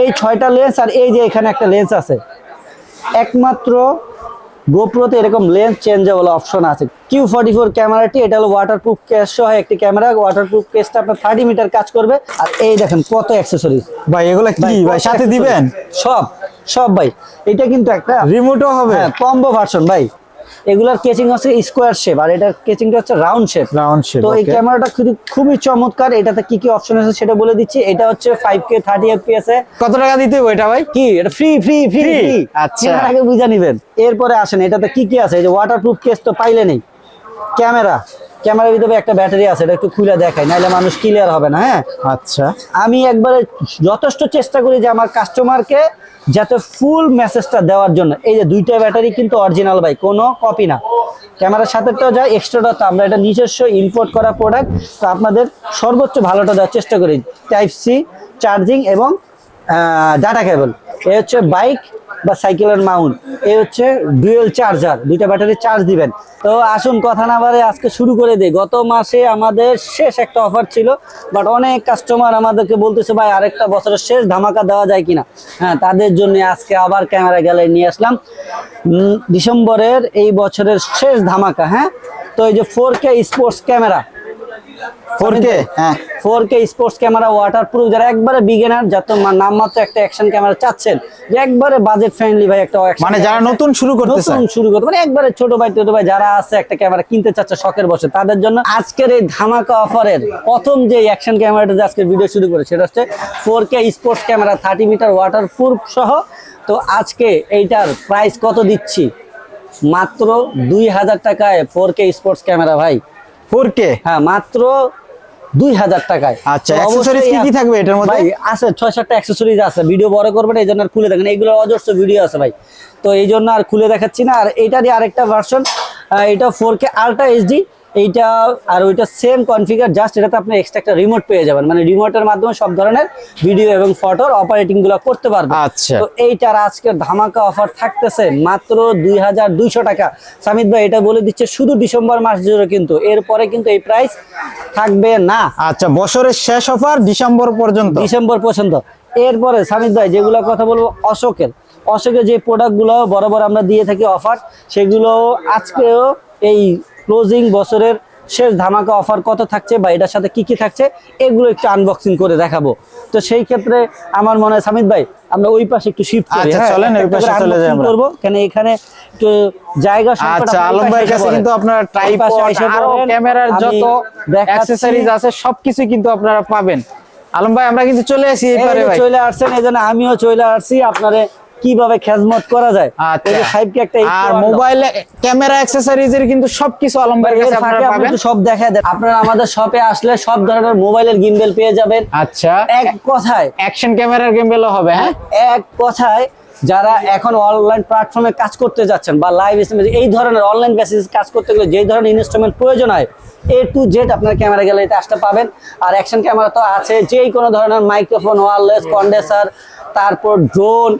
এই ছয়টা লেন্স আর এই যে এখানে একটা লেন্স আছে। একমাত্র গোপ্রোতে এরকম লেন্স চেঞ্জেবল অপশন আছে। কিউ ফর্টি ফোর ক্যামেরাটি এটা হলো ওয়াটারপ্রুফ কেস সহ একটি ক্যামেরা। ওয়াটারপ্রুফ কেসটা আপনার থার্টি মিটার কাজ করবে। আর এই দেখেন কত অ্যাক্সেসরিজ ভাই এগুলো কি ভাই সাথে দিবেন? সব সব ভাই। এটা কিন্তু একটা রিমোটও হবে। হ্যাঁ কম্বো ভার্সন ভাই। এগুলার কেচিং হচ্ছে স্কোয়ার শেপ আর এটার কেচিংটা হচ্ছে রাউন্ড শেপ রাউন্ড শেপ তো এই ক্যামেরাটা খুবই খুবই চমৎকার। এটাতে কি কি অপশন আছে সেটা বলে দিচ্ছি। এটা হচ্ছে ফাইভ কে থার্টি এফপিএস এ। কত টাকা দিতে হবে এটা ভাই? কি? এটা ফ্রি ফ্রি ফ্রি আচ্ছা। আচ্ছা। আগে বুঝা নিবেন। এরপরে আসেন এটাতে কি কি আছে? এই যে ওয়াটারপ্রুফ কেস তো পাইলে নেই। ক্যামেরা ক্যামেরার ভিতরে একটা ব্যাটারি আছে এটা একটু খুলে দেখাই নাহলে মানুষ ক্লিয়ার হবে না হ্যাঁ? আচ্ছা। আমি একবারে যথেষ্ট চেষ্টা করি যে আমার কাস্টমারকে যাতে ফুল মেসেজটা দেওয়ার জন্য। এই যে দুইটা ব্যাটারি কিন্তু অরিজিনাল ভাই কোনো কপি না। ক্যামেরার সাথেটাও যায় এক্সট্রাটা তো আমরা এটা নিজস্ব ইম্পোর্ট করা প্রোডাক্ট তো আপনাদের সর্বোচ্চ ভালোটা দেওয়ার চেষ্টা করি। টাইপ সি চার্জিং এবং ডাটা কেবল এ হচ্ছে বাইক বা সাইকেলের মাউন্ট এ হচ্ছে ডুয়েল চার্জার, দুইটা ব্যাটারি চার্জ দিবেন। তো আসুন কথা না বারে আজকে শুরু করে দিই। গত মাসে আমাদের শেষ একটা অফার ছিল, বাট অনেক কাস্টমার আমাদেরকে বলতেছে, ভাই, আরেকটা বছরের শেষ ধামাকা দেওয়া যায় কিনা? হ্যাঁ তাদের জন্য আজকে আবার ক্যামেরা গ্যালারি নিয়ে আসলাম। ডিসেম্বরের এই বছরের শেষ ধামাকা হ্যাঁ? তো এই যে four K sports camera four K? হ্যাঁ। Four K sports camera waterproof যারা একবারে বিগিনার যাতে নামমাত্র একটা অ্যাকশন ক্যামেরা চাচ্ছেন যে একবারে বাজেট ফ্রেন্ডলি ভাই একটা মানে যারা নতুন শুরু করতে নতুন শুরু করতে মানে একবারে ছোট ভাই ছোট ভাই যারা আছে একটা ক্যামেরা কিনতে চাচ্ছে শখের বসে তাদের জন্য আজকের এই ধামাকা অফারের প্রথম যে অ্যাকশন ক্যামেরাটা আজকে ভিডিও শুরু করে সেটা হচ্ছে four K sports camera thirty metre waterproof সহ। তো আজকে এইটার প্রাইস কত দিচ্ছি? মাত্র দুই হাজার টাকায় ফোর কে স্পোর্টস ক্যামেরা ভাই। ফোর কে হ্যাঁ মাত্র দুই হাজার টাকায়। আচ্ছা, অবশ্যই কি কি থাকবে এটার মধ্যে? আছে ছয় সাতটা অ্যাক্সেসরিজ আছে। ভিডিও বড় করবেন এই জন্য আর খুলে দেখেন। এইগুলো অজস্র ভিডিও আছে ভাই। তো এই জন্য আর খুলে দেখাচ্ছি না। আর এটারই আরেকটা ভার্সন এটা ফোর কে আলট্রা এইচডি এইটা আর ওইটা সেম কনফিগার জাস্ট এটাতে আপনি এক্সট্রা একটা রিমোট পেয়ে যাবেন। মানে রিমোটের মাধ্যমে সব ধরনের ভিডিও এবং ফটোর অপারেটিংগুলো করতে পারবেন। আচ্ছা। তো এইটার আজকের ধামাকা অফার থাকতেছে মাত্র দুই হাজার দুইশো টাকা। সামিদ ভাই এটা বলে দিচ্ছে শুধু ডিসেম্বর মাস জুড়ে কিন্তু এরপরে কিন্তু এই প্রাইস থাকবে না। আচ্ছা বছরের শেষ অফার ডিসেম্বর পর্যন্ত? ডিসেম্বর পর্যন্ত। এরপরে সামিদ ভাই যেগুলো কথা বলব অশোকের। অশোকের যে প্রোডাক্টগুলো বরাবর আমরা দিয়ে থাকি অফার সেগুলো আজকেও এই ক্লোজিং বছরের শেষ ধামাকা অফার কত থাকছে বা এটার সাথে কি কি থাকছে এগুলো একটু আনবক্সিং করে দেখাবো। তো সেই ক্ষেত্রে আমার মনে হয় সামিদ ভাই আমরা ওই পাশে একটু শিফট করি আচ্ছা, হ্যাঁ? চলেন, ওই পাশে চলে যাই আমরা। করব কেন এখানে একটু জায়গা সংকট আচ্ছা আলম ভাইয়ের কাছে কিন্তু আপনার ট্রাইপড আরও ক্যামেরার যত অ্যাকসেসরিজ আছে সবকিছু কিন্তু আপনারা পাবেন। আলম ভাই আমরা কিন্তু চলে আসি এই এবারে ভাই। চলে আসছেন এই জন্য আমিও চলে আসছি আপনারে কীভাবে খেজমত করা যায়? আচ্ছা। একটা আর মোবাইল ক্যামেরা অ্যাকসেসরিজ এর কিন্তু সবকিছু আলম ভাইয়ের কাছে আপনারা আপনি পাবেন। সব দেখা দেয় আপনারা আমাদের শপে আসলে সব ধরনের মোবাইলের গিম্বেল পেয়ে যাবেন। আচ্ছা। এক কথায় অ্যাকশন ক্যামেরার গিম্বেলও হবে হ্যাঁ? এক কথায় যারা এখন অনলাইন প্ল্যাটফর্মে কাজ করতে যাচ্ছেন বা লাইভ এই ধরনের অনলাইন বেসিস কাজ করতে গেলে যেই ধরনের ইনস্ট্রুমেন্ট প্রয়োজন হয় এ টু জেড আপনার ক্যামেরা গ্যালারিতে আসতে পাবেন। আর অ্যাকশন ক্যামেরা তো আছে, যেই কোনো ধরনের মাইক্রোফোন ওয়ারলেস কন্ডেসার তারপর ড্রোন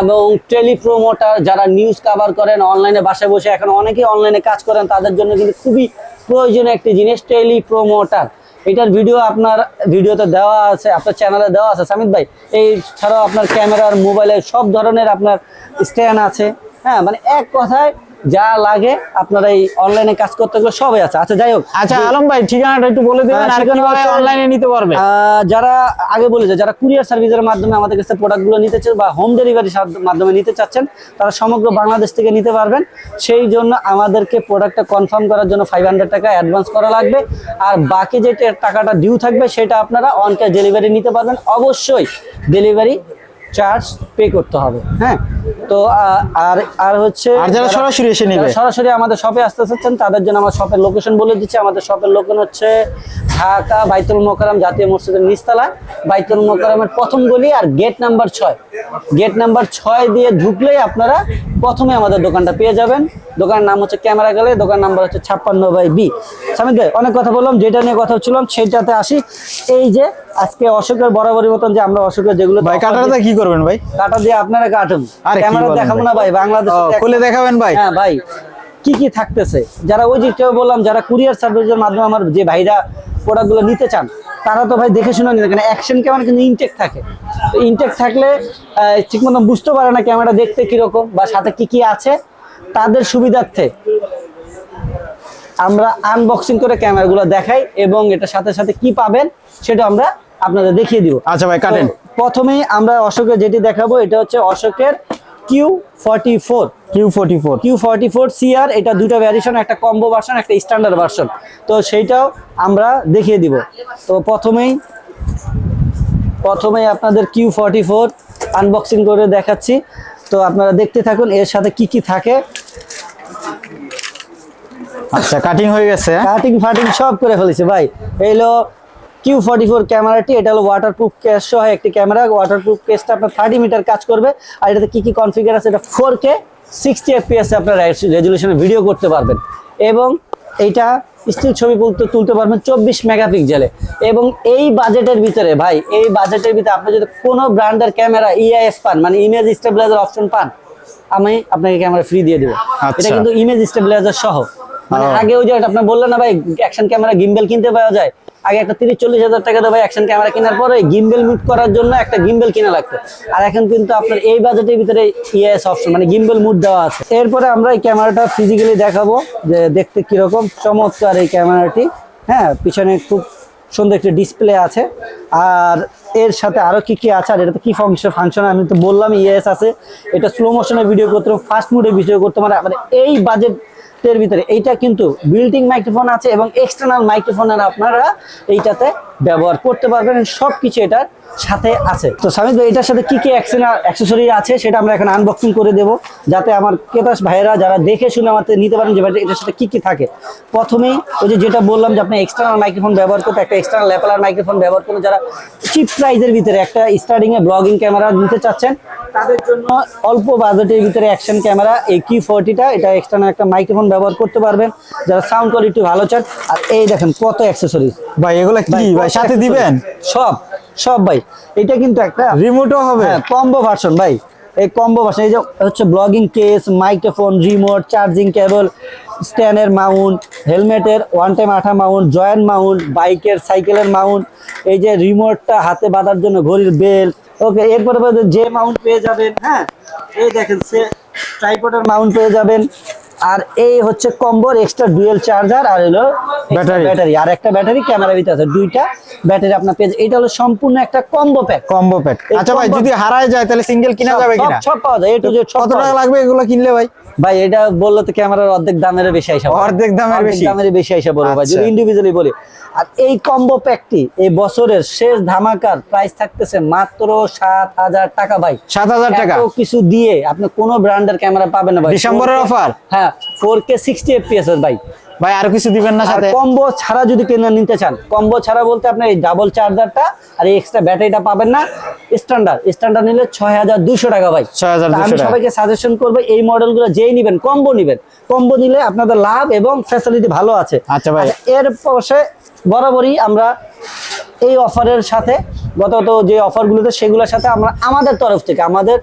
এবং টেলিপ্রোমোটার যারা নিউজ কভার করেন অনলাইনে বাসায় বসে এখন অনেকেই অনলাইনে কাজ করেন, তাদের জন্য কিন্তু খুবই প্রয়োজনীয় একটি জিনিস টেলিপ্রোমোটার এটার ভিডিও আপনার ভিডিওতে দেওয়া আছে, আপনার চ্যানেলে দেওয়া আছে সামিদ ভাই। এই ছাড়াও আপনার ক্যামেরার মোবাইলের সব ধরনের আপনার স্ট্যান্ড আছে। হ্যাঁ মানে এক কথায় যা লাগে আপনার এই অনলাইনে কাজ করতে গেলে সবই আছে। আচ্ছা যাই হোক। আচ্ছা আলম ভাই ঠিকানাটা একটু বলে দিবেন আর কীভাবে অনলাইনে নিতে পারবে? যারা আগে বলেছে যারা কুরিয়ার সার্ভিসের মাধ্যমে আমাদের কাছে প্রোডাক্টগুলো নিতে চান বা হোম ডেলিভারি মাধ্যমে নিতে চাচ্ছেন তারা সমগ্র বাংলাদেশ থেকে নিতে পারবেন। সেই জন্য আমাদেরকে প্রোডাক্টটা কনফার্ম করার জন্য ফাইভ হান্ড্রেড টাকা অ্যাডভান্স করা লাগবে। আর বাকি যে টাকাটা ডিউ থাকবে সেটা আপনারা অন ক্যাশ ডেলিভারি নিতে পারবেন। অবশ্যই ডেলিভারি চার্জ পে করতে হবে হ্যাঁ? তো আর আর হচ্ছে আর যারা সরাসরি এসে নিবে? সরাসরি আমাদের শপে আসতে চাচ্ছেন তাদের জন্য আমার শপের লোকেশন বলে দিচ্ছি। আমাদের শপের লোকেশন হচ্ছে ঢাকা বাইতুল মোকারম জাতীয় মসজিদের নিচতলা বাইতুল মোকারমের প্রথম গলি আর গেট নাম্বার ছয়। গেট নাম্বার ছয় দিয়ে ঢুকলেই আপনারা প্রথমে আমাদের দোকানটা পেয়ে যাবেন। দোকানের নাম হচ্ছে ক্যামেরা গেলে দোকান নাম্বার হচ্ছে ছাপ্পান্ন বাই বি। সামিদ ভাই অনেক কথা বললাম যেটা নিয়ে কথা হচ্ছিলাম সেটাতে আসি। এই যে আজকে অশোকের বরাবরই মতন যে আমরা অশোকের যেগুলো কি করবেন ভাই? কাটা দিয়ে আপনারা কাটুন। আরে ক্যামেরা দেখাবো না ভাই বাংলাদেশ খুলে দেখাবেন ভাই? হ্যাঁ ভাই। কি কি থাকতেছে? যারা ওই যে বললাম যারা কুরিয়ার সার্ভিসের মাধ্যমে আমার যে ভাইরা প্রোডাক্টগুলো নিতে চান তারা তো ভাই দেখে শুনে নিতে কারণ অ্যাকশন ক্যামেরা কিন্তু ইনটেক থাকে। তো ইনটেক থাকলে ঠিক মতো বুঝতে পারে না ক্যামেরা দেখতে কীরকম বা সাথে কি কি আছে। তাদের সুবিধার্থে আমরা আনবক্সিং করে ক্যামেরাগুলো দেখাই এবং এটার সাথে সাথে কি পাবেন সেটা আমরা আপনাদের দেখিয়ে দিব। আচ্ছা ভাই কাটেন। প্রথমেই আমরা অশোকের যেটি দেখাবো এটা হচ্ছে অশোকের Q forty four Q forty four Q forty four CR এটা দুটো ভ্যারিয়েশন একটা কম্বো ভার্সন একটা স্ট্যান্ডার্ড ভার্সন তো সেইটাও আমরা দেখিয়ে দিব। তো প্রথমেই প্রথমেই আপনাদের কিউ ফর্টি ফোর আনবক্সিং করে দেখাচ্ছি। তো আপনারা দেখতে থাকুন এর সাথে কি কি থাকে। আচ্ছা কাটিং হয়ে গেছে? কাটিং ফাটিং সব করে ফেলেছে ভাই। এই হলো কিউ ফর্টি ফোর ক্যামেরাটি এটা হলো ওয়াটারপ্রুফ কেস সহ একটি ক্যামেরা। ওয়াটারপ্রুফ কেসটা আপনার থার্টি মিটার কাজ করবে। আর এটাতে কি কি কনফিগার আছে? এটা ফোর কে সিক্সটি এফপিএস আপনার রেজুলেশনে ভিডিও করতে পারবেন। এবং এইটা স্টিল ছবি তুলতে তুলতে পারবেন চব্বিশ মেগাপিক্সেলে। এবং এই বাজেটের ভিতরে ভাই এই বাজেটের ভিতরে আপনি যদি কোনো ব্র্যান্ডের ক্যামেরা ইআইএস পান মানে ইমেজ স্টেবিলাইজার অপশন পান আমি আপনাকে ক্যামেরা ফ্রি দিয়ে দেবো। এটা আচ্ছা। কিন্তু ইমেজ স্টেবিলাইজার সহ। মানে। আগে ওই যে আপনার বললেন না ভাই অ্যাকশন ক্যামেরা গিম্বেল কিনতে পাওয়া যায়। আগে একটা তিরিশ, চল্লিশ হাজার টাকা ভাই অ্যাকশন ক্যামেরা কেনার পরে গিম্বেল মুট করার জন্য একটা গিম্বেল কিনা লাগতো। আর এখন কিন্তু আপনার এই বাজেটের ভিতরে ইএস অপশন মানে গিম্বেল মুড দেওয়া আছে। এরপরে আমরা এই ক্যামেরাটা ফিজিক্যালি দেখাবো যে দেখতে কীরকম। চমৎকার এই ক্যামেরাটি হ্যাঁ পিছনে খুব সুন্দর একটি ডিসপ্লে আছে। আর এর সাথে আরও কি কি আছে? আর এটাতে কি ফাংশন ফাংশন আমি তো বললাম ইএস আছে। এটা স্লো মোশনে ভিডিও করতে ফাস্ট মুডে ভিডিও করতে পারে মানে এই বাজেটের ভিতরে। এইটা কিন্তু বিল্ডিং মাইক্রোফোন আছে এবং এক্সটার্নাল মাইক্রোফোনের আপনারা এইটাতে ব্যবহার করতে পারবেন সব কিছু এটার সাথে আছে। তো সামিদ ভাই এটার সাথে কি কি অ্যাক্সেসরি আছে সেটা আমরা এখন আনবক্সিং করে দেব যাতে আমার ক্রেতাস ভাইয়েরা যারা দেখে শুনে আমার নিতে পারেন যে ভাই এটার সাথে কি কি থাকে। প্রথমেই ওই যে যেটা বললাম যে আপনি এক্সটার্নাল মাইক্রোফোন ব্যবহার করতে একটা এক্সটার্নাল ল্যাপেলার মাইক্রোফোন ব্যবহার করতে যারা চিপ প্রাইজের ভিতরে একটা স্টার্টিং এ ব্লগিং ক্যামেরা নিতে চাচ্ছেন তাদের জন্য অল্প বাজেটের ভিতরে অ্যাকশন ক্যামেরা এই কি ফোরটিটা এটা এক্সটার্নাল একটা মাইক্রোফোন ব্যবহার করতে পারবেন। যারা সাউন্ড কোয়ালিটি ভালো চান আর এই দেখেন কত অ্যাক্সেসরিজ ভাই এগুলো কি? ভাই সাথে দিবেন? সব সব ভাই। এটা কিন্তু একটা রিমোটও হবে। হ্যাঁ কম্বো ভার্সন ভাই। এই কম্বো ভার্সন এই যে হচ্ছে blogging case microphone remote charging cable স্ট্যান্ডের মাউন্ট হেলমেটের ওয়ান টাইম আঠা মাউন্ট জয়েন্ট মাউন্ট বাইকের সাইকেলের মাউন্ট এই যে রিমোটটা হাতে বাঁধার জন্য ঘড়ির বেল ওকে এরপরে যে মাউন্ট পেয়ে যাবেন হ্যাঁ এই দেখেন সে ট্রাইপডের মাউন্ট পেয়ে যাবেন। আর এই হচ্ছে কম্বোর এক্সট্রা ডুয়েল চার্জার আর হলো Battery। ব্যাটারি আর একটা ব্যাটারি ক্যামেরার ভিতরে আছে দুইটা ব্যাটারি আপনার পেয়ে এটা হলো সম্পূর্ণ একটা কম্বো প্যাক কম্বো প্যাক আচ্ছা ভাই যদি হারায় যায় তাহলে সিঙ্গেল কিনা যাবে কিনা? সব পাওয়া যায় এ টু জেড কত টাকা লাগবে এগুলো কিনলে ভাই? ভাই এটা বললে তো ক্যামেরার অর্ধেক দামের বেশি আইসা। অর্ধেক দামের বেশি? দামের বেশি আইসা বলব ভাই যদি আচ্ছা। ইন্ডিভিজুয়ালি বলি। আর এই কম্বো প্যাকটি এই বছরের শেষ ধামাকার প্রাইস থাকতেছে মাত্র সাত হাজার টাকা ভাই। সাত হাজার টাকা। এত কিছু দিয়ে আপনি কোনো ব্র্যান্ডের ক্যামেরা পাবেন না ভাই। ডিসেম্বরের 4K offer? হ্যাঁ ফোর কে সিক্সটি এফপিএস ভাই। ভাই আর কিছু দিবেন না সাথে? কম্বো ছাড়া যদি কেনা নিতে চান কম্বো ছাড়া বলতে আপনি এই ডাবল চার্জারটা আর এই এক্সট্রা ব্যাটারিটা পাবেন না। স্ট্যান্ডার্ড স্ট্যান্ডার্ড নিলে ছয় হাজার দুশো টাকা ভাই। আমি সবাইকে সাজেশন করব এই মডেলগুলো যেই নিবেন কম্বো নিবেন। কম্বো নিলে আপনাদের লাভ এবং ফ্যাসিলিটি ভালো আছে। আচ্ছা ভাই। এর পাশে বরাবরই আমরা এই অফারের সাথে গত যে অফারগুলোতে সেগুলোর সাথে আমরা আমাদের তরফ থেকে আমাদের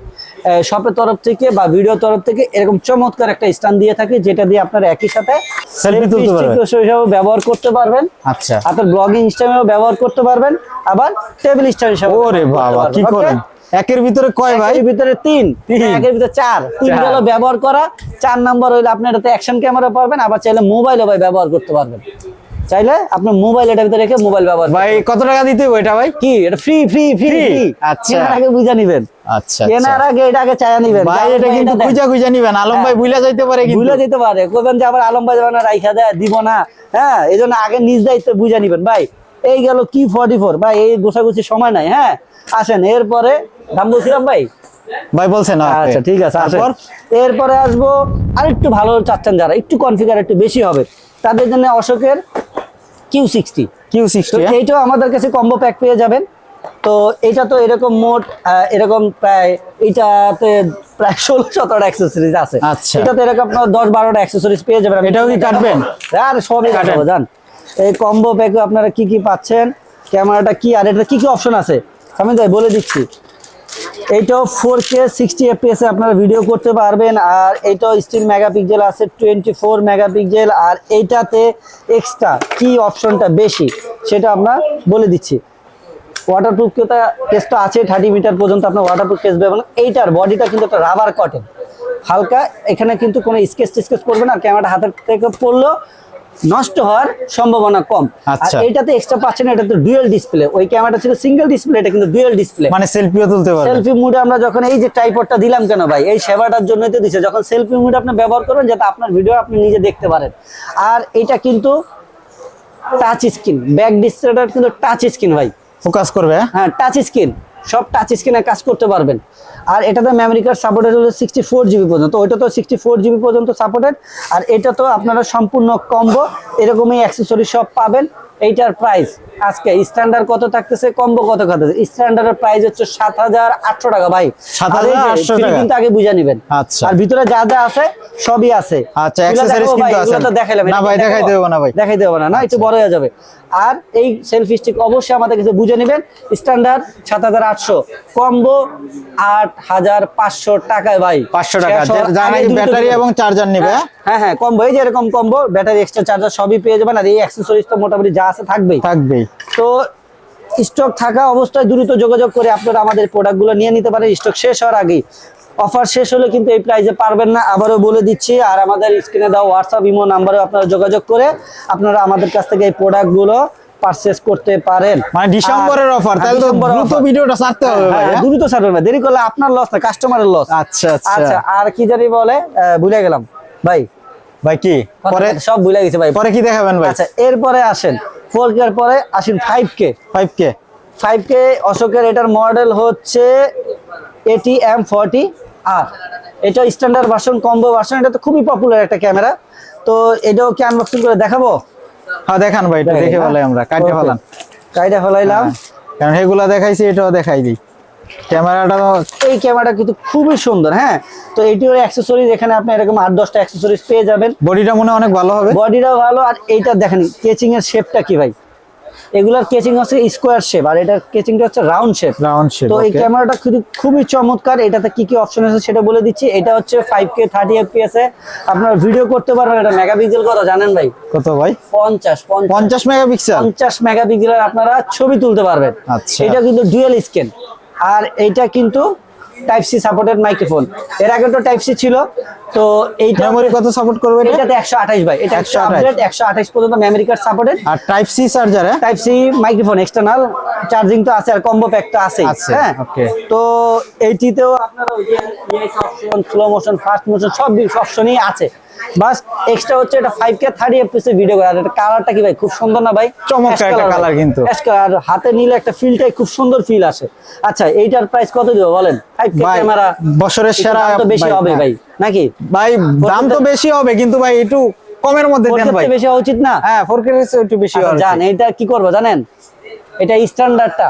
শপের তরফ থেকে বা ভিডিও তরফ থেকে এরকম চমৎকার একটা স্ট্যান্ড দিয়ে থাকি যেটা দিয়ে আপনারা একই সাথে তুলতে পারবেন। ব্যবহার করতে পারবেন। আচ্ছা। আপনার ব্লগিং স্টাইলেও ব্যবহার করতে পারবেন আবার টেবিল স্টাইল হিসেবে ওরে বাবা কি করেন? একের ভিতরে কয় ভাই? ভিতরে তিন তিন। একের ভিতরে চার। তিন। গেল ব্যবহার করা চার নাম্বার হইলে আপনি এটাতে অ্যাকশন ক্যামেরা পারবেন আবার চাইলে মোবাইলও ভাই ব্যবহার করতে পারবেন। চাইলে আপনি মোবাইল এটার ভিতরে রেখে মোবাইল ব্যবহার ভাই কত টাকা দিতে হবে এটা ভাই? কি? এটা ফ্রি ফ্রি ফ্রি আচ্ছা। কেনার আগে বুঝে নিবেন। আচ্ছা কেনার আগে এটা আগে চায়া নিবেন। ভাই এটা কিন্তু খুঁজা খুঁজা নিবেন। আলম ভাই বুইলা যাইতে পারে কিন্তু। ভুলে যেতে পারে। কবেন যে আবার আলম ভাই যাবে না রাইখা দেয় দিব না। হ্যাঁ এই জন্য আগে নিজ দায়িত্ব বুঝে নিবেন। ভাই এই গেল কি ফর্টি ফোর ভাই এই গোছাগুছি সময় নাই হ্যাঁ? আসেন এরপরে দাম বলছিলাম ভাই। ভাই বলছেন না আচ্ছা ঠিক আছে তারপর? এরপরে আসব আরেকটু ভালো চাচ্ছেন যারা একটু কনফিগার একটু বেশি হবে। তাদের জন্য অশোকের কিউ সিক্সটি কিউ সিক্সটি এইটাও আমাদের কাছে কম্বো প্যাক পেয়ে যাবেন। তো এটা তো এরকম মোট এরকম প্রায় এইটাতে প্রায় ষোলো সতেরোটা অ্যাক্সেসরিজ আছে। আচ্ছা। এটাতে এরকম আপনার দশ বারোটা অ্যাক্সেসরিজ পেয়ে যাবেন। এটাও কি কাটবেন? আর সবই কাটেন। কাটবো জান। এই কম্বো প্যাকে আপনারা কি কি পাচ্ছেন? ক্যামেরাটা কি আর এটা কি কি অপশন আছে? আমি তাই বলে দিচ্ছি। এইটাও ফোর কে সিক্সটি এফপিএস আপনারা ভিডিও করতে পারবেন। আর এইটাও স্টিল মেগাপিক্সেল আছে টোয়েন্টি ফোর মেগাপিক্সেল আর এইটাতে এক্সট্রা কি অপশনটা বেশি, সেটা আমরা বলে দিচ্ছি। ওয়াটারপ্রুফ কেস তো আছে থার্টি মিটার পর্যন্ত আপনার ওয়াটারপ্রুফ কেস পাবেন এইটার বডিটা কিন্তু একটা রাবার কটেন হালকা, এখানে কিন্তু কোনো স্কেচ টিস্কেচ করবে না ক্যামেরাটা হাতের থেকে পড়লেও নষ্ট হওয়ার সম্ভাবনা কম। আচ্ছা। এইটাতে এক্সট্রা পাচ্ছেন এটা তো ডুয়েল ডিসপ্লে ওই ক্যামেরাটা ছিল সিঙ্গেল ডিসপ্লে এটা কিন্তু ডুয়েল ডিসপ্লে মানে সেলফিও তুলতে পারবেন। সেলফি মুডে আমরা যখন এই যে ট্রাইপডটা দিলাম কেন ভাই এই সেবাটার জন্যই তো দিছে। যখন সেলফি মুড আপনি ব্যবহার করবেন যাতে আপনার ভিডিও আপনি নিজে দেখতে পারেন। আর এটা কিন্তু টাচ স্ক্রিন ব্যাক ডিসপ্লেটার কিন্তু টাচ স্ক্রিন ভাই। ফোকাস করবে হ্যাঁ? হ্যাঁ টাচ স্ক্রিন সব টাচ স্ক্রিনে কাজ করতে পারবেন। আর এটাতে মেমরি কার্ড সাপোর্টেড হলো সিক্সটি ফোর জিবি পর্যন্ত। ওইটা তো সিক্সটি ফোর জিবি পর্যন্ত সাপোর্টেড আর এটা তো আপনারা সম্পূর্ণ কম্বো এরকমই অ্যাক্সেসরি সব পাবেন। এইটার প্রাইস আজকে স্ট্যান্ডার্ড কত থাকতেছে? কম্বো কত থাকতেছে? স্ট্যান্ডার্ডের প্রাইস হচ্ছে সাত হাজার আটশো টাকা ভাই। 7,800 আর এই টাকা। কিন্তু আগে বুঝে নেবেন। আচ্ছা। আর ভিতরে যা যা আছে সবই আছে। আচ্ছা। দেখাইলাম। না ভাই, দেখাই? হবে না ভাই। দেখাইতে হবে না না? একটু বড় হয়ে যাবে। আর এই সেলফি স্টিক অবশ্যই আমাদের কাছে বুঝে নেবেন। স্ট্যান্ডার্ড সাত হাজার আটশো কম্বো আট হাজার পাঁচশো টাকায় ভাই। পাঁচশো টাকা। ব্যাটারি এবং চার্জার নেবে হ্যাঁ? হ্যাঁ? হ্যাঁ কম্বো এই যে এরকম কম্বো ব্যাটারি এক্সট্রা চার্জার সবই পেয়ে যাবেন আর এই অ্যাক্সেসরিজ তো মোটামুটি যা আছে থাকবেই। থাকবেই। তো স্টক থাকা অবস্থায় দ্রুত যোগাযোগ করে আপনারা আমাদের প্রোডাক্টগুলো নিয়ে নিতে পারেন। স্টক শেষ হওয়ার আগেই। অফার শেষ হলে কিন্তু এই প্রাইজে পারবেন না আবারও বলে দিচ্ছি। আর আমাদের স্ক্রিনে দেওয়া হোয়াটসঅ্যাপ ইমো নাম্বারে আপনারা যোগাযোগ করে আপনারা আমাদের কাছ থেকে এই প্রোডাক্টগুলো পারচেস করতে পারেন। মানে ডিসেম্বরের অফার হ্যাঁ, তাহলে তো দ্রুত ভিডিওটা ছাড়তে হবে ভাই হ্যাঁ, হ্যাঁ? দ্রুত ছাড়বেন দেরি করলে আপনার লস না কাস্টমারের লস আচ্ছা আচ্ছা। আচ্ছা আর কি জানি বলে? ভুলে গেলাম। ভাই। ভাই কি? পরে সব ভুলে গেছে ভাই। পরে কি দেখাবেন ভাই? আচ্ছা এরপরে আসেন। পরে আসেন five K five K five K অশোকের এটার মডেল হচ্ছে এটি এম ফর্টি আর এটা স্ট্যান্ডার্ড ভার্সন কম্বো ভার্সন এটা তো খুবই পপুলার একটা ক্যামেরা তো এটাও কি আনবক্সিং করে দেখাবো? হ্যাঁ দেখান ভাই এটা দেখে ফেলাই আমরা কাটে ফেলান। কাইটা ফেলাইলাম। হ্যাঁ, কারণ এগুলা দেখাইছি এটাও দেখাই দিই। ক্যামেরাটা এই ক্যামেরাটা কিন্তু খুবই সুন্দর হ্যাঁ? তো এটিও অ্যাক্সেসরিজ এখানে আপনি এরকম আট দশটা অ্যাক্সেসরিজ পেয়ে যাবেন। বডিটা মনে হয় অনেক ভালো হবে। বডিটাও ভালো আর এইটা দেখেন কেচিং এর শেপটা কি ভাই? এগুলার কেচিং হচ্ছে স্কোয়ার শেপ আর এটার কেচিংটা হচ্ছে রাউন্ড শেপ রাউন্ড শেপ তো এই ক্যামেরাটা খুবই খুবই চমৎকার। এটাতে কি কি অপশন আছে সেটা বলে দিচ্ছি। এটা হচ্ছে ফাইভ কে থার্টি এফপিএস এ। আপনার ভিডিও করতে পারবেন এটা মেগাপিক্সেল কত জানেন ভাই? কত ভাই? পঞ্চাশ পঞ্চাশ। পঞ্চাশ মেগাপিক্সেল পঞ্চাশ মেগাপিক্সেলের আপনারা ছবি তুলতে পারবেন। আচ্ছা। এটা কিন্তু ডুয়েল স্ক্যান আর এটা কিন্তু টাইপ সি সাপোর্টেড মাইক্রোফোন এর আগে তো টাইপ সি ছিল তো এইটা মেমোরি কত সাপোর্ট করবে এটা? এটাতে একশো আঠাশ ভাই এটা একশো 128 একশো আঠাশ পর্যন্ত মেমোরি কার্ড সাপোর্টেড আর টাইপ সি চার্জার হ্যাঁ? Type C microphone external charging তো আছে আর কম্বো প্যাক তো আছে হ্যাঁ? ওকে তো এইটিতেও আপনারা ওই যে ES option slow motion fast motion সব অপশনই আছে। বাস এক্সট্রা হচ্ছে এটা 5K 30 fps এর ভিডিও আর এটা কালারটা কি ভাই? খুব সুন্দর না ভাই? চমৎকার একটা colour কিন্তু। কালার হাতে নিলে একটা ফিলটাই খুব সুন্দর ফিল আসে। আচ্ছা এইটার প্রাইস কত দিব বলেন? 5K ভাই, ক্যামেরা বছরের সেরা তো বেশি হবে। ভাই। নাকি? ভাই দাম তো বেশি হবে কিন্তু ভাই একটু কমের মধ্যে দেন ভাই। বেশি হওয়া উচিত না? হ্যাঁ ফোর কে একটু বেশি আচ্ছা, হবে জান এটা কি করব জানেন? এটা স্ট্যান্ডার্ডটা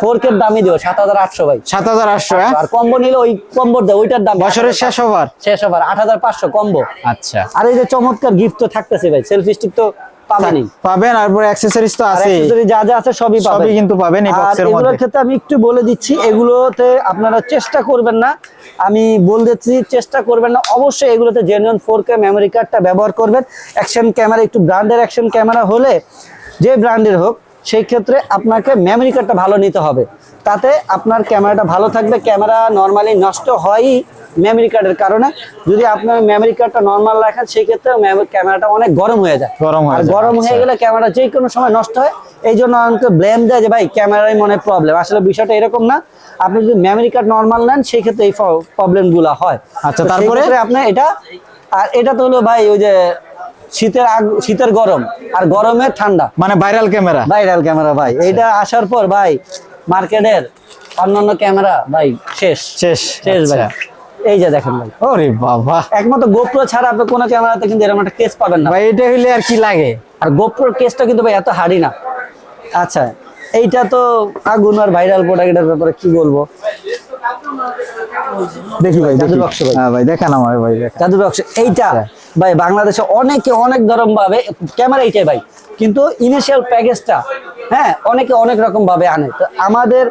ফোর কে দামই দিব সাত হাজার আটশো ভাই। সাত হাজার আটশো হ্যাঁ? আর কম্বো নিলে ওই কম্বোর দেয় ওইটার দাম বছরের শেষ ওভার শেষ ওভার আট হাজার পাঁচশো কম্বো আচ্ছা। আর এই যে চমৎকার গিফট তো থাকতেছে ভাই সেলফি স্টিক তো পাবেনই। পাবেন আর অ্যাক্সেসরিজ তো আছে যা যা আছে সবই পাবেন। সবই কিন্তু পাবেন এই বক্সের এগুলোর ক্ষেত্রে আমি একটু বলে দিচ্ছি এগুলোতে আপনারা চেষ্টা করবেন না। আমি বলে দিচ্ছি চেষ্টা করবেন না। অবশ্যই এগুলোতে জেনুইন ফোর কে মেমোরি কার্ডটা ব্যবহার করবেন। অ্যাকশন ক্যামেরা একটু ব্র্যান্ডের অ্যাকশন ক্যামেরা হলে যে ব্র্যান্ডের হোক সেই ক্ষেত্রে আপনাকে মেমোরি কার্ডটা ভালো নিতে হবে। তাতে আপনার ক্যামেরাটা ভালো থাকবে। ক্যামেরা নর্মালি নষ্ট হয়ই মেমোরি কার্ডের কারণে। যদি আপনার মেমোরি কার্ডটা নর্মাল রাখেন সেই ক্ষেত্রে ক্যামেরাটা অনেক গরম হয়ে যায়। গরম হয়ে আর গরম হয়ে আচ্ছা। গেলে ক্যামেরা যে কোনো সময় নষ্ট হয়। এই জন্য আমাকে ব্লেম দেয় যে ভাই ক্যামেরায় মনে প্রবলেম আসলে বিষয়টা এরকম না। আপনি যদি মেমোরি কার্ড নর্মাল নেন সেই ক্ষেত্রে এই প্রবলেমগুলো হয়। আচ্ছা, তারপরে? আপনি এটা আর এটা তো হলো ভাই ওই যে শীতের আগ শীতের গরম আর গরমের ঠান্ডা। মানে ভাইরাল ক্যামেরা ভাইরাল ক্যামেরা ভাই। এইটা আসার পর ভাই মার্কেটের অন্যান্য ক্যামেরা ভাই শেষ। শেষ। শেষ ভাই। আচ্ছা। এই যে দেখেন ভাই। ওরে বাবা। একমাত্র গোপ্রো ছাড়া আপনি কোনো ক্যামেরাতে কিন্তু এরকম একটা কেস পাবেন না। ভাই এটা হইলে আর কি লাগে? আর গোপ্রোর কেসটা কিন্তু ভাই এত হার্ডি না। আচ্ছা এইটা তো আগুন আর ভাইরাল প্রোডাক্টের ব্যাপারে কি বলব? দেখি ভাই জাদু বাক্স ভাই। হ্যাঁ ভাই দেখান আমার ভাই জাদু বক্স এইটা ভাই বাংলাদেশে অনেকে অনেক ধরন ভাবে ক্যামেরা এইটাই ভাই কিন্তু ইনিশিয়াল প্যাকেজটা হ্যাঁ অনেকে অনেক রকম ভাবে আনে। তো আমাদের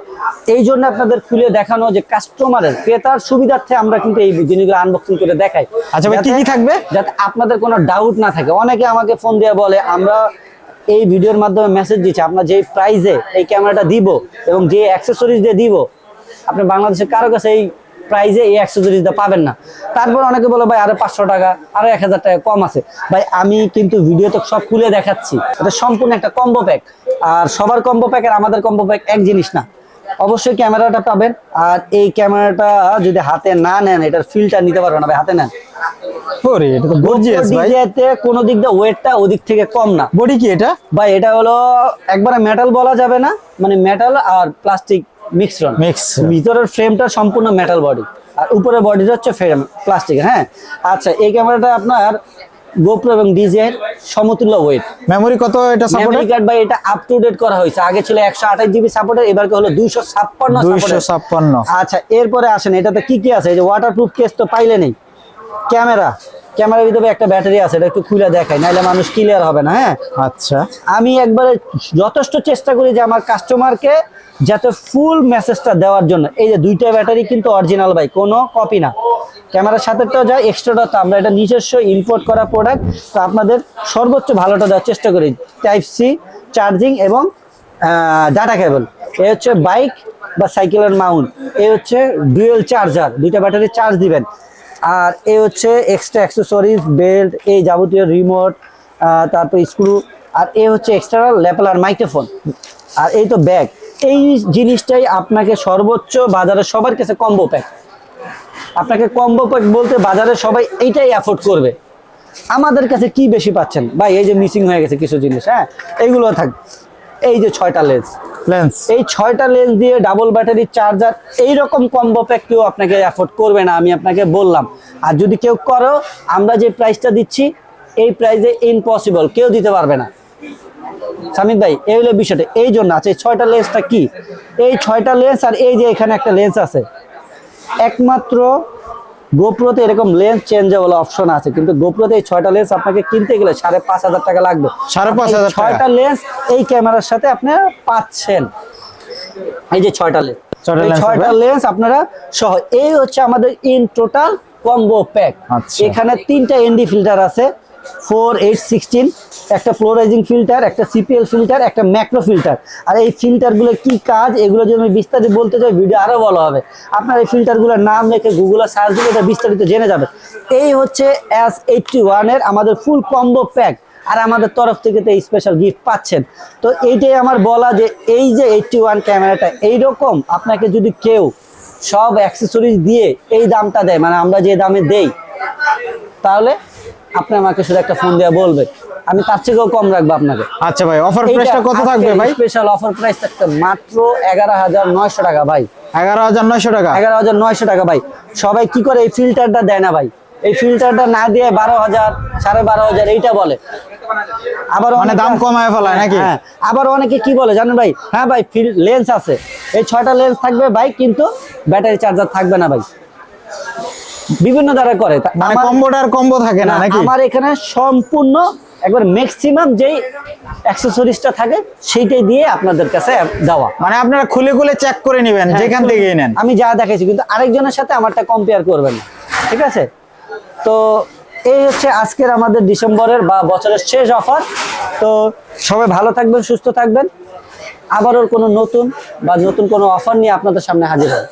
এই জন্য আপনাদের খুলে দেখানো যে কাস্টমারের ক্রেতার সুবিধার্থে আমরা কিন্তু এই জিনিসগুলো আনবক্সিং করে দেখাই। আচ্ছা ভাই, কি কি থাকবে? যাতে আপনাদের কোনো ডাউট না থাকে। অনেকে আমাকে ফোন দিয়ে বলে আমরা এই ভিডিওর মাধ্যমে মেসেজ দিচ্ছে আপনার যে প্রাইজে এই ক্যামেরাটা দিব এবং যে অ্যাক্সেসরিজ দিয়ে দিব আপনি বাংলাদেশের কারও কাছে এই প্রাইজে এই অ্যাক্সেসরিজটা পাবেন না। তারপর অনেকে বলে ভাই আরও পাঁচশো টাকা আরও এক হাজার টাকা কম আছে। ভাই আমি কিন্তু ভিডিওতে সব খুলে দেখাচ্ছি। এটা সম্পূর্ণ একটা কম্বো প্যাক আর সবার কম্বো প্যাক আর আমাদের কম্বো প্যাক এক জিনিস না। অবশ্যই ক্যামেরাটা পাবেন। আর এই ক্যামেরাটা যদি হাতে না নেন এটার ফিলটা নিতে পারবেন না ভাই হাতে নেন। ওরে এটা তো গর্জিয়াস ভাই। ডিজেতে কোনো দিক দিয়ে ওয়েটটা ওদিক থেকে কম না। বডি কি এটা? ভাই এটা হলো একবারে মেটাল বলা যাবে না। মানে মেটাল আর প্লাস্টিক মিক্সরন Mix। ভিতরের ফ্রেমটা সম্পূর্ণ মেটাল বডি আর উপরের বডিটা হচ্ছে ফ্রেম প্লাস্টিক হ্যাঁ? আচ্ছা এই ক্যামেরাটা আপনার গোপ্রো এবং ডিজের সমতুল্য ওয়েট মেমরি কত এটা সাপোর্ট মেমরি কার্ড ভাই এটা আপ টু ডেট করা হয়েছে। আগে ছিল একশো আঠাশ জিবি সাপোর্টের এবার হলো? দুইশো ছাপ্পান্ন দুইশো ছাপ্পান্ন। আচ্ছা এরপরে আসেন এটাতে কি কি আছে? এই যে ওয়াটারপ্রুফ কেস তো পাইলে নেই। ক্যামেরা। ক্যামেরার ভিতরে একটা ব্যাটারি আছে এটা একটু খুলে দেখাই নাহলে মানুষ ক্লিয়ার হবে না হ্যাঁ? আচ্ছা। আমি একবারে যথেষ্ট চেষ্টা করি যে আমার কাস্টমারকে যাতে ফুল মেসেজটা দেওয়ার জন্য। এই যে দুইটা ব্যাটারি কিন্তু অরিজিনাল ভাই, কোনো কপি না। ক্যামেরার সাথে সাথেটাও যায় এক্সট্রাটা তো আমরা এটা নিজস্ব ইম্পোর্ট করা প্রোডাক্ট তো আপনাদের সর্বোচ্চ ভালোটা দেওয়ার চেষ্টা করি। টাইপ সি চার্জিং এবং ডাটা কেবল এ হচ্ছে বাইক বা সাইকেলের মাউন্ট এ হচ্ছে ডুয়েল চার্জার দুইটা ব্যাটারি চার্জ দিবেন। আর এ হচ্ছে এক্সট্রা অ্যাক্সেসরিজ বেল্ট এই যাবতীয় রিমোট তারপর স্ক্রু আর এ হচ্ছে এক্সট্রা ল্যাপেলার মাইক্রোফোন আর এই তো ব্যাগ এই জিনিসটাই আপনাকে সর্বোচ্চ বাজারে সবার কাছে কম্বো প্যাক আপনাকে কম্বো প্যাক বলতে বাজারে সবাই এইটাই অ্যাফোর্ড করবে। আমাদের কাছে কি বেশি পাচ্ছেন? ভাই এই যে মিসিং হয়ে গেছে কিছু জিনিস হ্যাঁ? এইগুলো থাক। এই যে ছয়টা লেন্স। লেন্স। এই ছয়টা লেন্স দিয়ে ডাবল ব্যাটারি চার্জার এইরকম কম্বো প্যাক কেউ আপনাকে অ্যাফোর্ড করবে না আমি আপনাকে বললাম। আর যদি কেউ করো আমরা যে প্রাইসটা দিচ্ছি এই প্রাইসে ইম্পসিবল কেউ দিতে পারবে না। সামিদ ভাই এই হলো বিষয়টা। এই জন্য আছে এই ছয়টা লেন্সটা কি? এই ছয়টা লেন্স আর এই যে এখানে একটা লেন্স আছে একমাত্র গোপ্রোতে এরকম লেন্স চেঞ্জেবল অপশন আছে। কিন্তু গোপ্রোতে এই ছয়টা লেন্স আপনাকে কিনতে গেলে সাড়ে পাঁচ হাজার টাকা লাগবে। সাড়ে পাঁচ হাজার ছয়টা লেন্স এই ক্যামেরার সাথে আপনারা পাচ্ছেন। এই যে ছয়টা লেন্স। ছয়টা লেন্স আপনারা সহ এই হচ্ছে আমাদের ইন টোটাল কম্বো প্যাক। এখানে তিনটা এনডি ফিল্টার আছে। ফোর এইট সিক্সটিন, একটা ফ্লোরাইজিং ফিল্টার, একটা সিপিএল ফিল্টার, একটা ম্যাক্রো ফিল্টার। আর এই ফিল্টারগুলো কি কাজ? এগুলো যদি আমি বিস্তারিত বলতে চাই, ভিডিও আরও বলা হবে। আপনার এই ফিল্টারগুলোর নাম রেখে গুগলে সার্চ দিলে এটা বিস্তারিত জেনে যাবে। এই হচ্ছে এস এইটটি ওয়ানের আমাদের ফুল কম্বো প্যাক আর আমাদের তরফ থেকে তো এই স্পেশাল গিফট পাচ্ছেন। তো এইটাই আমার বলা যে এই যে এইটটি ওয়ান ক্যামেরাটা এইরকম, আপনাকে যদি কেউ সব অ্যাক্সেসরিজ দিয়ে এই দামটা দেয় মানে আমরা যে দামে দেই তাহলে আপনি আমাকে শুধু একটা ফোন দিয়ে বলবেন আমি তার থেকেও কম রাখব আপনাকে। আচ্ছা ভাই অফার প্রাইসটা কত থাকবে ভাই? স্পেশাল অফার প্রাইস থাকতে মাত্র এগারো হাজার নয়শো টাকা ভাই। এগারো হাজার নয়শো টাকা? এগারো হাজার নয়শো টাকা ভাই। সবাই কি করে এই ফিল্টারটা দেয় না ভাই? এই ফিল্টারটা না দিয়ে বারো হাজার সাড়ে বারো হাজার এইটা বলে। আবার মানে দাম কমায় ফেলায় নাকি? হ্যাঁ আবার অনেকে কি বলে জানেন ভাই? হ্যাঁ ভাই লেন্স আছে। এই ছয়টা লেন্স থাকবে ভাই কিন্তু ব্যাটারি চার্জার থাকবে না ভাই। বিভিন্ন দ্বারা করে। মানে কম্বোটার কম্বো থাকে না নাকি? আমার এখানে সম্পূর্ণ একবার ম্যাক্সিমাম যেই অ্যাক্সেসরিজটা থাকে সেইটাই দিয়ে আপনাদের কাছে দেওয়া। মানে আপনারা খুলে খুলে চেক করে নেবেন হ্যাঁ, যেখান থেকে নেন। আমি যা দেখেছি কিন্তু আরেকজনের সাথে আমারটা কম্পেয়ার করবেন না। ঠিক আছে? তো এই হচ্ছে আজকের আমাদের ডিসেম্বরের বা বছরের শেষ অফার। তো সবাই ভালো থাকবেন সুস্থ থাকবেন। আবারও কোনো নতুন বা নতুন কোনো অফার নিয়ে আপনাদের সামনে হাজির হয়